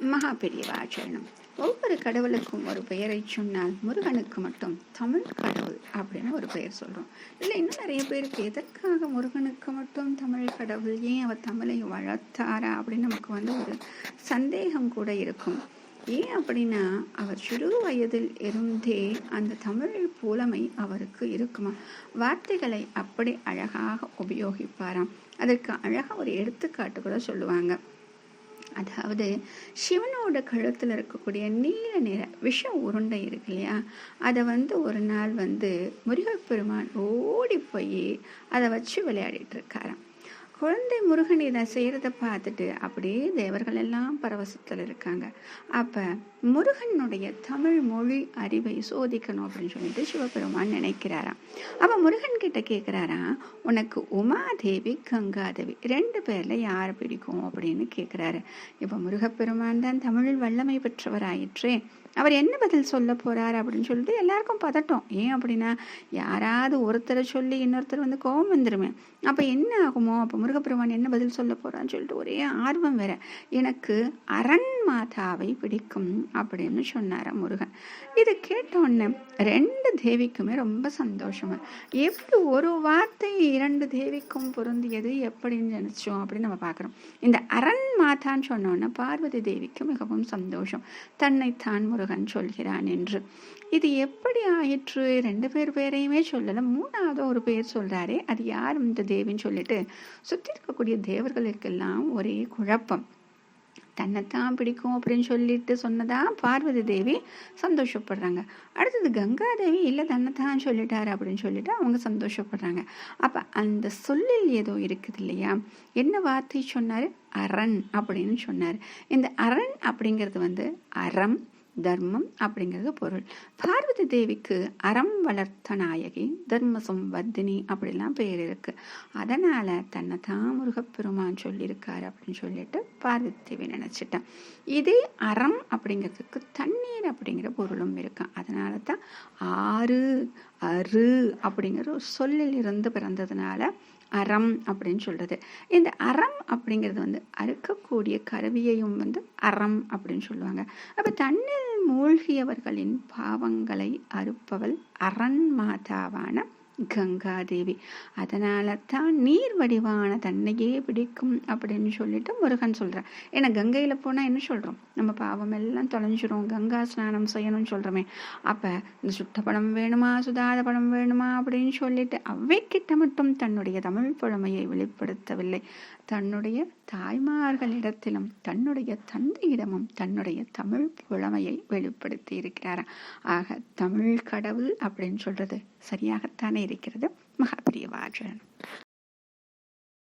மகா பெரியவாச்சரணம் ஒவ்வொரு கடவுளுக்கும் ஒரு பெயரை சொன்னால் முருகனுக்கு மட்டும் தமிழ் கடவுள் அப்படின்னு ஒரு பெயர் சொல்கிறோம் இல்லை இன்னும் நிறைய பேருக்கு எதற்காக முருகனுக்கு மட்டும் தமிழ் கடவுள்? ஏன் அவர் தமிழை வளர்த்தாரா அப்படின்னு நமக்கு வந்து ஒரு சந்தேகம் கூட இருக்கும். ஏன் அப்படின்னா அவர் சிறு வயதில் இருந்தே அந்த தமிழ் புலமை அவருக்கு இருக்குமா? வார்த்தைகளை அப்படி அழகாக உபயோகிப்பாராம். அதற்கு அழகாக ஒரு எடுத்துக்காட்டு கூட சொல்லுவாங்க. அதாவது சிவனோட கழுத்தில் இருக்கக்கூடிய நீல நிற விஷ உருண்டை இருக்கு இல்லையா? அதை வந்து ஒரு நாள் வந்து முருகப்பெருமான் ஓடி போய் அதை வச்சு விளையாடிட்டு இருக்காராம். குழந்தை முருகன் இதை செய்கிறத பார்த்துட்டு அப்படியே தேவர்கள் எல்லாம் பரவசத்தில் இருக்காங்க. அப்போ முருகனுடைய தமிழ் மொழி அறிவை சோதிக்கணும் அப்படின்னு சொல்லிட்டு சிவபெருமான் நினைக்கிறாராம். அப்போ முருகன் கிட்ட கேட்குறாராம் உனக்கு உமாதேவி கங்காதேவி ரெண்டு பேரில் யார் பிடிக்கும்? அப்படின்னு கேட்குறாரு இப்போ முருகப்பெருமான் தான் தமிழில் வல்லமை பெற்றவராயிற்றே. அவர் என்ன பதில் சொல்ல போகிறார் அப்படின்னு சொல்லிட்டு எல்லாருக்கும் பதட்டம். ஏன் அப்படின்னா யாராவது ஒருத்தரை சொல்லி இன்னொருத்தர் வந்து கோபம் வந்துருமே. அப்போ என்ன ஆகுமோ? அப்போ முருகப்பெருமான் என்ன பதில் சொல்ல போகிறான்னு சொல்லிட்டு ஒரே ஆர்வம் வேற. எனக்கு அரண் மாதாவை பிடிக்கும் அப்படின்னு சொன்னார் முருகன். இது கேட்டோடனே ரெண்டு தேவிக்குமே ரொம்ப சந்தோஷம். எப்படி ஒரு வார்த்தை இரண்டு தேவிக்கும் பொருந்தியது எப்படின்னு நினச்சோம் அப்படின்னு நம்ம பார்க்குறோம். இந்த அரண் மாதான்னு சொன்னோன்னே பார்வதி தேவிக்கு மிகவும் சந்தோஷம். தன்னைத்தான் முருகன் சொல்கிறான் என்று. இது எப்படி ஆயிற்று? ரெண்டு பேர் பேரையுமே சொல்லலை. மூணாவது ஒரு பேர் சொல்கிறாரே அது யார் இந்த தேவின்னு சொல்லிட்டு சுற்றி இருக்கக்கூடிய தேவர்களுக்கெல்லாம் ஒரே குழப்பம். தன்னைத்தான் பிடிக்கும் அப்படின்னு சொல்லிட்டு சொன்னதா பார்வதி தேவி சந்தோஷப்படுறாங்க. அடுத்தது கங்கா தேவி இல்லை தன்னைத்தான் சொல்லிட்டாரு அப்படின்னு சொல்லிட்டு அவங்க சந்தோஷப்படுறாங்க. அப்போ அந்த சொல்லில் ஏதோ இருக்குது இல்லையா? என்ன வார்த்தை சொன்னார்? அரண் அப்படின்னு சொன்னார். இந்த அரண் அப்படிங்கிறது வந்து அறம் தர்மம் அப்படிங்கிறது பொருள். பார்வதி தேவிக்கு அறம் வளர்த்த நாயகி தர்ம சம்வர்தினி அப்படிலாம் பேர் இருக்கு. அதனால தன்னை தான் முருகப்பெருமான் சொல்லியிருக்காரு அப்படின்னு சொல்லிட்டு பார்வதி தேவி நினைச்சிட்டேன். இதே அறம் அப்படிங்கிறதுக்கு தண்ணீர் அப்படிங்கிற பொருளும் இருக்கு. அதனால தான் ஆறு அரு அப்படிங்கிற ஒரு சொல்லில் இருந்து பிறந்ததுனால அறம் அப்படின்னு சொல்றது. இந்த அறம் அப்படிங்கிறது வந்து அறுக்கக்கூடிய கருவியையும் வந்து அறம் அப்படின்னு சொல்லுவாங்க. அப்போ தண்ணீர் மூழ்கியவர்களின் பாவங்களை அறுப்பவள் அரண் மாதாவான கங்காதேவி. அதனால தான் நீர் வடிவான தன்னையே பிடிக்கும் அப்படின்னு சொல்லிட்டு முருகன் சொல்கிறார் ஏன்னா கங்கையில் போனால் என்ன சொல்கிறோம் நம்ம பாவம் எல்லாம் தொலைஞ்சிரும். கங்கா ஸ்நானம் செய்யணும்னு சொல்கிறோமே அப்போ இந்த சுட்ட படம் வேணுமா சுதாத படம் வேணுமா அப்படின்னு சொல்லிட்டு அவைக்கிட்ட மட்டும் தன்னுடைய தமிழ் புழமையை வெளிப்படுத்தவில்லை. தன்னுடைய தாய்மார்களிடத்திலும் தன்னுடைய தந்தையிடமும் தன்னுடைய தமிழ் புலமையை வெளிப்படுத்தி இருக்கிறார் ஆக தமிழ் கடவுள் அப்படின்னு சொல்றது சரியாகத்தானே இருக்கிறது? மகாபிரியவாஜன்